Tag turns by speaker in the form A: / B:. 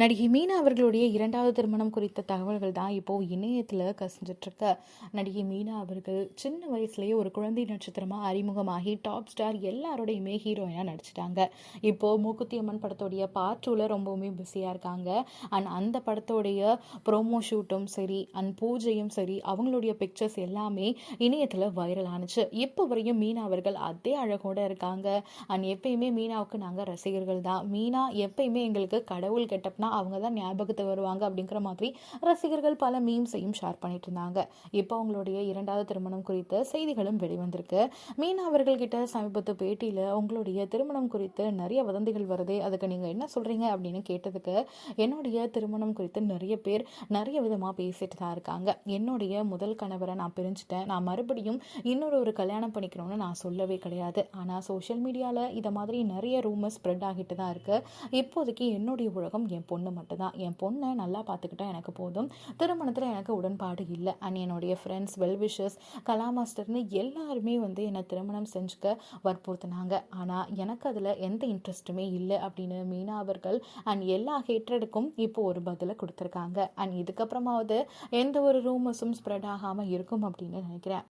A: நடிகை மீனா அவர்களுடைய இரண்டாவது திருமணம் குறித்த தகவல்கள் தான் இப்போ இணையத்தில் கசிஞ்சிட்ருக்க நடிகை மீனா அவர்கள் சின்ன வயசுலேயே ஒரு குழந்தை நட்சத்திரமாக அறிமுகமாகி டாப் ஸ்டார் எல்லாரோடையுமே ஹீரோயினாக நடிச்சிட்டாங்க. இப்போது மூக்குத்தி அம்மன் படத்தோடைய பார்ட் டூவில் ரொம்பவுமே பிஸியாக இருக்காங்க. அண்ட் அந்த படத்தோடைய ப்ரோமோ ஷூட்டும் சரி அண்ட் பூஜையும் சரி அவங்களுடைய பிக்சர்ஸ் எல்லாமே இணையத்தில் வைரல் ஆனுச்சு. இப்போ வரையும் மீனா அவர்கள் அதே அழகோடு இருக்காங்க. அண்ட் எப்பயுமே மீனாவுக்கு நாங்கள் ரசிகர்கள் தான். மீனா எப்பயுமே எங்களுக்கு கடவுள் கெட்டப்னா அவங்க தான் ஞாபகத்துக்கு வருவாங்க அப்படிங்கிற மாதிரி ரசிகர்கள் பல மீம்ஸையும் ஷேர் பண்ணிட்டு இருந்தாங்க. இப்போ அவங்களுடைய இரண்டாவது திருமணம் குறித்த செய்திகளும் வெளிவந்திருக்கு. மீனா அவர்கள்கிட்ட சமீபத்து பேட்டியில் உங்களுடைய திருமணம் குறித்து நிறைய வதந்திகள் வருதே அதுக்கு நீங்கள் என்ன சொல்கிறீங்க அப்படின்னு கேட்டதுக்கு என்னுடைய திருமணம் குறித்து நிறைய பேர் நிறைய விதமாக பேசிட்டு தான் இருக்காங்க. என்னுடைய முதல் கணவரை நான் பிரிஞ்சுட்டேன். நான் மறுபடியும் இன்னொரு ஒரு கல்யாணம் பண்ணிக்கணும்னு நான் சொல்லவே கிடையாது. ஆனால் சோஷியல் மீடியாவில் இதை மாதிரி நிறைய ரூமர் ஸ்ப்ரெட் ஆகிட்டு தான் இருக்குது இப்போதைக்கு என்னுடைய உலகம் என் பொண்ணு மட்டும்தான். என் பொண்ணை நல்லா பார்த்துக்கிட்டா எனக்கு போதும். திருமணத்தில் எனக்கு உடன்பாடு இல்லை. அண்ட் என்னுடைய ஃப்ரெண்ட்ஸ் வெல்விஷஸ் கலா மாஸ்டர்னு எல்லாருமே வந்து என்னை திருமணம் செஞ்சுக்க வற்புறுத்தினாங்க. ஆனால் எனக்கு அதில் எந்த இன்ட்ரெஸ்ட்டுமே இல்லை அப்படின்னு மீனா அவர்கள் அண்ட் எல்லா ஹேட்ரடுக்கும் இப்போ ஒரு பதிலை கொடுத்துருக்காங்க. அண்ட் இதுக்கப்புறமாவது எந்த ஒரு ரூமர்ஸும் ஸ்ப்ரெட் ஆகாமல் இருக்கும் அப்படின்னு நினைக்கிறேன்.